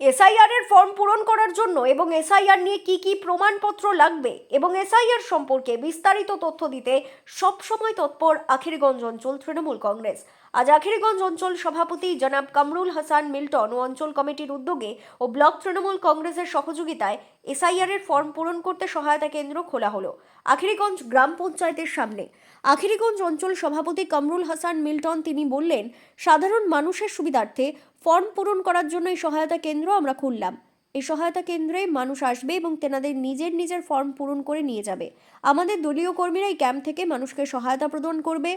SIR এর form পূরণ করার জন্য এবং এসআইআর নিয়ে কি কি প্রমাণপত্র লাগবে এবং এসআইআর সম্পর্কে বিস্তারিত তথ্য দিতে সবসময় তৎপর আখিরগঞ্জ অঞ্চল তৃণমূল কংগ্রেস। আজ আখিরগঞ্জ অঞ্চল সভাপতি জনাব কামরুল হাসান মিল্টন ও অঞ্চল কমিটির উদ্যোগে ও ব্লক তৃণমূল কংগ্রেসের সহযোগিতায় এসআইআর এর ফর্ম পূরণ করতে সহায়তা কেন্দ্র খোলা হলো। আখিরিগঞ্জ গ্রাম পঞ্চায়েতের সামনে। আখিরিগঞ্জ অঞ্চল সভাপতি কামরুল হাসান মিল্টন তিনি বললেন, সাধারণ মানুষের সুবিধার্থে ফর্ম পূরণ করার জন্য এই সহায়তা কেন্দ্র আমরা খুললাম। এই সহায়তা কেন্দ্রে মানুষ আসবে এবং তেনাদের নিজের নিজের ফর্ম পূরণ করে নিয়ে যাবে। আমাদের দলীয় কর্মীরা এই ক্যাম্প থেকে মানুষকে সহায়তা প্রদান করবে।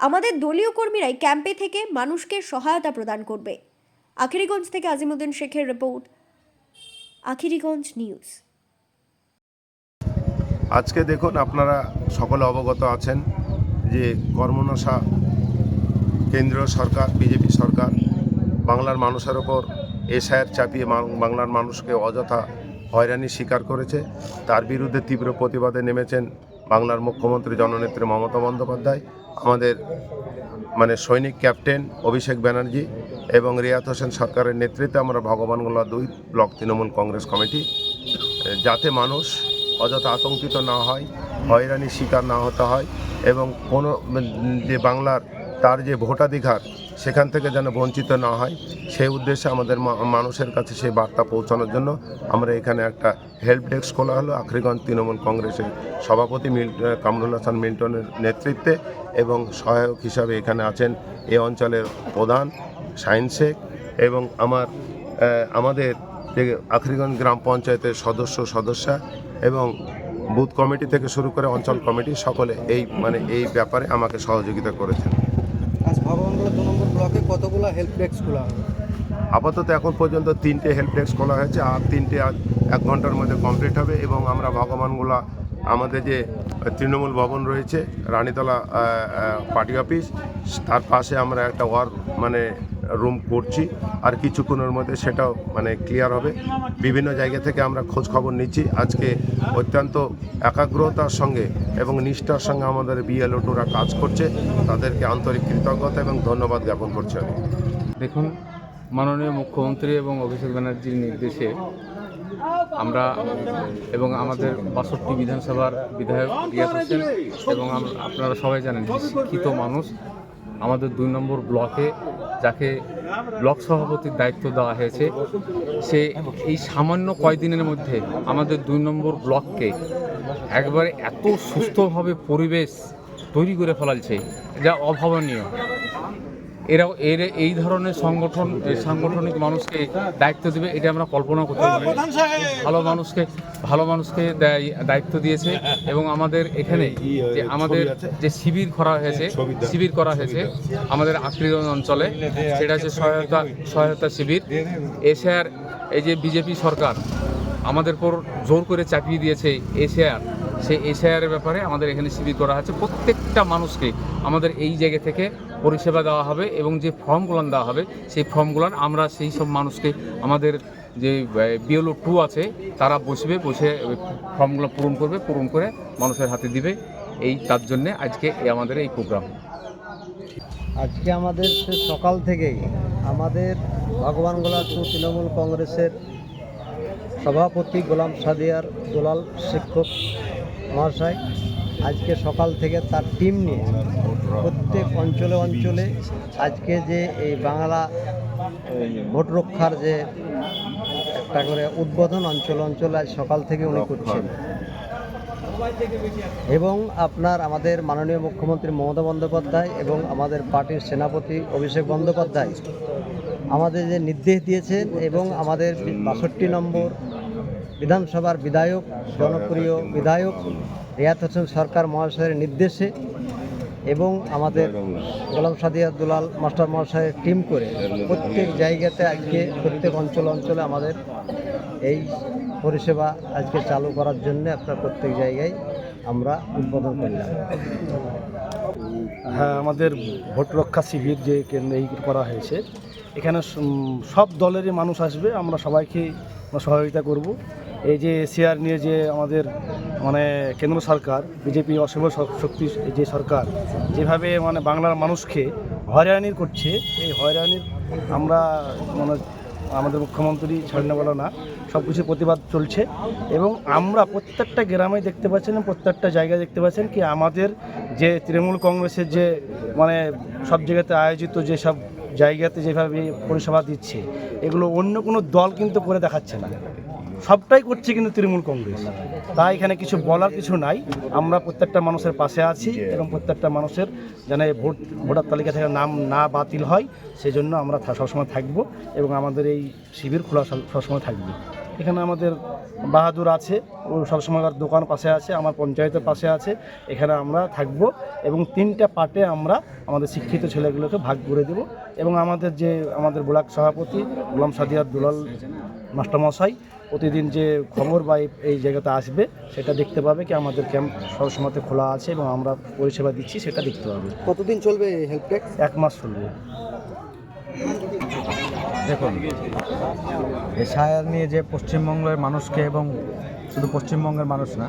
আমাদের দলীয় কর্মীরাই ক্যাম্পে থেকে মানুষকে সহায়তা প্রদান করবে। আখিরিগঞ্জ থেকে আজিমুদ্দিন শেখের রিপোর্ট আখিরিগঞ্জ নিউজ আজকে দেখুন আপনারা সকলে অবগত আছেন যে কর্মনশা কেন্দ্রীয় সরকার, বিজেপি সরকার, বাংলার মানুষের ওপর এসআইয়ের চাপিয়ে বাংলার মানুষকে অযথা হয়রানি স্বীকার করেছে। তার বিরুদ্ধে তীব্র প্রতিবাদে নেমেছেন বাংলার মুখ্যমন্ত্রী জননেত্রী মমতা বন্দ্যোপাধ্যায়, আমাদের মানে সৈনিক ক্যাপ্টেন অভিষেক ব্যানার্জি এবং রিয়াত হোসেন সরকারের নেতৃত্বে আমরা ভগবানগোলা দুই ব্লক তৃণমূল কংগ্রেস কমিটি, যাতে মানুষ অযথা আতঙ্কিত না হয় হয়রানির শিকার না হতে হয় এবং কোনো যে বাংলার তার যে ভোটাধিকার, সেখান থেকে যেন বঞ্চিত না হয়, সেই উদ্দেশ্যে আমাদের মানুষের কাছে সেই বার্তা পৌঁছানোর জন্য আমরা এখানে একটা হেল্প ডেস্ক খোলা হলো, আখরিগঞ্জ তৃণমূল কংগ্রেসের সভাপতি মিল কামরুল হাসান মিল্টনের নেতৃত্বে এবং সহায়ক হিসাবে এখানে আছেন এ অঞ্চলের প্রধান শাহিন শেখ এবং আমার আমাদের যে আখরিগঞ্জ গ্রাম পঞ্চায়েতের সদস্য সদস্যা এবং বুথ কমিটি থেকে শুরু করে অঞ্চল কমিটি সকলে এই মানে এই ব্যাপারে আমাকে সহযোগিতা করেছেন। ভগবানগোলা দু নম্বর ব্লকে কতগুলো হেল্প ডেস্ক খোলা হবে? আপাতত এখন পর্যন্ত তিনটে হেল্প ডেস্ক খোলা হয়েছে আর তিনটে এক ঘণ্টার মধ্যে কমপ্লিট হবে এবং আমরা ভগবানগুলা আমাদের যে তৃণমূল ভবন রয়েছে, রানীতলা পার্টি অফিস, তার পাশে আমরা একটা ওয়ার মানে রুম করছি আর কিছুক্ষণের মধ্যে সেটাও মানে ক্লিয়ার হবে। বিভিন্ন জায়গা থেকে আমরা খোঁজ খবর নিচ্ছি। আজকে অত্যন্ত একাগ্রতার সঙ্গে এবং নিষ্ঠার সঙ্গে আমাদের বিএলও টুরা কাজ করছে। তাদেরকে আন্তরিক কৃতজ্ঞতা এবং ধন্যবাদ জ্ঞাপন করছি আমি। দেখুন, মাননীয় মুখ্যমন্ত্রী এবং অভিষেক ব্যানার্জির নির্দেশে আমরা এবং আমাদের বাষট্টি বিধানসভার বিধায়ক রিয়াজ হোসেন এবং আপনারা সবাই জানেন শিক্ষিত মানুষ আমাদের দুই নম্বর ব্লকে যাকে ব্লক সভাপতির দায়িত্ব দেওয়া হয়েছে, সে এই সামান্য কয়দিনের মধ্যে আমাদের দুই নম্বর ব্লককে একবারে এত সুস্থভাবে পরিবেশ তৈরি করে ফেলালছে যা অভাবনীয়। এরা এর এই ধরনের সংগঠন সাংগঠনিক মানুষকে দায়িত্ব দেবে এটা আমরা কল্পনা করতে পারি। ভালো মানুষকে ভালো মানুষকে দায়- দায়িত্ব দিয়েছে এবং আমাদের এখানে যে আমাদের যে শিবির করা হয়েছে শিবির করা হয়েছে আমাদের আক্রিগঞ্জ অঞ্চলে সেটা হচ্ছে সহায়তা সহায়তা শিবির। এশিয়ার এই যে বিজেপি সরকার আমাদের পর জোর করে চাপিয়ে দিয়েছে এশিয়ার সেই এশিয়ারের ব্যাপারে আমাদের এখানে শিবির করা হচ্ছে প্রত্যেকটা মানুষকে আমাদের এই জায়গা থেকে পরিষেবা দেওয়া হবে এবং যে ফর্মগুলো দেওয়া হবে, সেই ফর্মগুলো আমরা সেই সব মানুষকে, আমাদের যে বিএলও টু আছে, তারা বসবে, বসে ফর্মগুলো পূরণ করবে, পূরণ করে মানুষের হাতে দিবে। এই, তার জন্যে আজকে আমাদের এই প্রোগ্রাম। আজকে আমাদের সকাল থেকেই আমাদের ভগবানগোলা টু তৃণমূল কংগ্রেসের সভাপতি গোলাম সাদিয়ার দুলাল শিক্ষক মহাশয় আজকে সকাল থেকে তার টিম নিয়ে প্রত্যেক অঞ্চলে অঞ্চলে আজকে যে এই বাংলা ভোট রক্ষার যে একটা করে উদ্বোধন অঞ্চল অঞ্চলে আজ সকাল থেকে উনি করছেন। এবং আপনার আমাদের মাননীয় মুখ্যমন্ত্রী মমতা বন্দ্যোপাধ্যায় এবং আমাদের পার্টির সেনাপতি অভিষেক বন্দ্যোপাধ্যায় আমাদের যে নির্দেশ দিয়েছেন এবং আমাদের বাষট্টি নম্বর বিধানসভার বিধায়ক জনপ্রিয় বিধায়ক রিয়াত হোসেন সরকার মহাশয়ের নির্দেশে এবং আমাদের গোলাম সাদিয়া দুলাল মাস্টার মহাশয়ের টিম করে প্রত্যেক জায়গাতে আজকে প্রত্যেক অঞ্চল অঞ্চলে আমাদের এই পরিষেবা আজকে চালু করার জন্য আপনার প্রত্যেক জায়গায় আমরা উদ্বোধন করলাম। হ্যাঁ আমাদের ভোট রক্ষা শিবির যে কেন্দ্রে করা হয়েছে, এখানে সব দলেরই মানুষ আসবে, আমরা সবাইকে সহযোগিতা করব। এই যে শেয়ার নিয়ে যে আমাদের মানে কেন্দ্র সরকার, বিজেপি অশুভ শক্তি যে সরকার, যেভাবে মানে বাংলার মানুষকে হয়রানির করছে, এই হয়রানির আমরা মানে আমাদের মুখ্যমন্ত্রী ছাড়নে বলো না সব কিছু প্রতিবাদ চলছে। এবং আমরা প্রত্যেকটা গ্রামে দেখতে পাচ্ছেন, প্রত্যেকটা জায়গায় দেখতে পাচ্ছেন কি আমাদের যে তৃণমূল কংগ্রেসের যে মানে সব জায়গাতে আয়োজিত যেসব জায়গাতে যেভাবে পরিষেবা দিচ্ছে, এগুলো অন্য কোনো দল কিন্তু করে দেখাচ্ছে না। সবটাই করছে কিন্তু তৃণমূল কংগ্রেস। তাই এখানে কিছু বলার কিছু নাই। আমরা প্রত্যেকটা মানুষের পাশে আছি এবং প্রত্যেকটা মানুষের যেন ভোট, ভোটার তালিকা থেকে নাম না বাতিল হয় সেই জন্য আমরা সবসময় থাকব এবং আমাদের এই শিবির খোলা সব- সবসময় থাকবে। এখানে আমাদের বাহাদুর আছে, ও সবসময় দোকান পাশে আছে, আমার পঞ্চায়েতের পাশে আছে, এখানে আমরা থাকব এবং তিনটা পার্টে আমরা আমাদের শিক্ষিত ছেলেগুলোকে ভাগ করে দেব এবং আমাদের যে, আমাদের ব্লক সভাপতি গোলাম সাদিয়ার দুলাল মাস্টারমশাই প্রতিদিন যে খবর বা এই- জায়গাতে আসবে সেটা দেখতে পাবে কি আমাদের ক্যাম্প সবসময়তে খোলা আছে এবং আমরা পরিষেবা দিচ্ছি সেটা দেখতে পাবে। কতদিন চলবে হেল্প ডেস্ক এক মাস চলবে। দেখুন এসআইআর নিয়ে যে পশ্চিমবঙ্গের মানুষকে এবং শুধু পশ্চিমবঙ্গের মানুষ না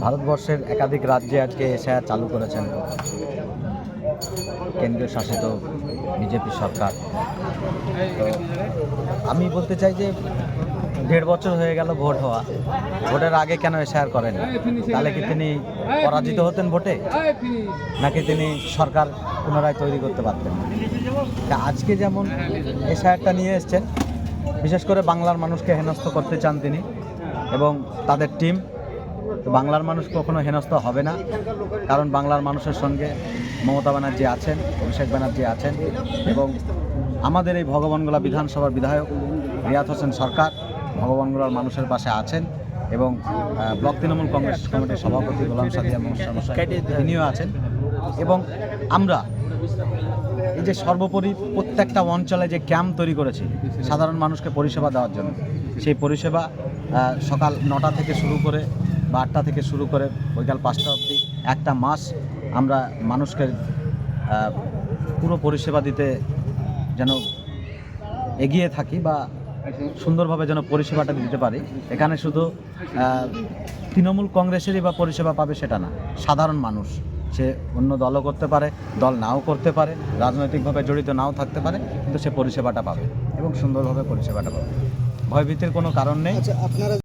ভারতবর্ষের একাধিক রাজ্যে আজকে এসআইআর চালু করেছেন কেন্দ্রীয় শাসিত বিজেপি সরকার। আমি বলতে চাই যে দেড় বছর হয়ে গেল ভোট হওয়া। ভোটের আগে কেন এসআইআর করেন? তাহলে কি তিনি পরাজিত হতেন ভোটে? নাকি তিনি সরকার পুনরায় তৈরি করতে পারতেন? তা আজকে যেমন এসআইআরটা নিয়ে এসছেন, বিশেষ করে বাংলার মানুষকে হেনস্থ করতে চান তিনি এবং তাদের টিম বাংলার মানুষ কখনো হেনস্থ হবে না। কারণ বাংলার মানুষের সঙ্গে মমতা ব্যানার্জি আছেন, অভিষেক ব্যানার্জি আছেন এবং আমাদের এই ভগবানগোলা বিধানসভার বিধায়ক রিয়াদ হোসেন সরকার। ভগবানগোলার মানুষের পাশে আছেন এবং ব্লক তৃণমূল কংগ্রেস কমিটির সভাপতি গোলাম সাদিয়া মহাশয় তিনিও আছেন। এবং আমরা এই যে সর্বোপরি প্রত্যেকটা অঞ্চলে যে ক্যাম্প তৈরি করেছি, সাধারণ মানুষকে পরিষেবা দেওয়ার জন্য, সেই পরিষেবা সকাল নটা থেকে শুরু করে বা আটটা থেকে শুরু করে বৈকাল পাঁচটা অবধি, একটা মাস আমরা মানুষকে পুরো পরিষেবা দিতে যেন এগিয়ে থাকি বা সুন্দরভাবে যেন পরিষেবাটা দিতে পারে। এখানে শুধু তৃণমূল কংগ্রেসেরই বা পরিষেবা পাবে সেটা না। সাধারণ মানুষ, সে অন্য দলও করতে পারে, দল নাও করতে পারে, রাজনৈতিকভাবে জড়িত নাও থাকতে পারে, কিন্তু সে পরিষেবাটা পাবে এবং সুন্দরভাবে পরিষেবাটা পাবে। ভয়ভীতির কোনো কারণ নেই। আচ্ছা আপনারা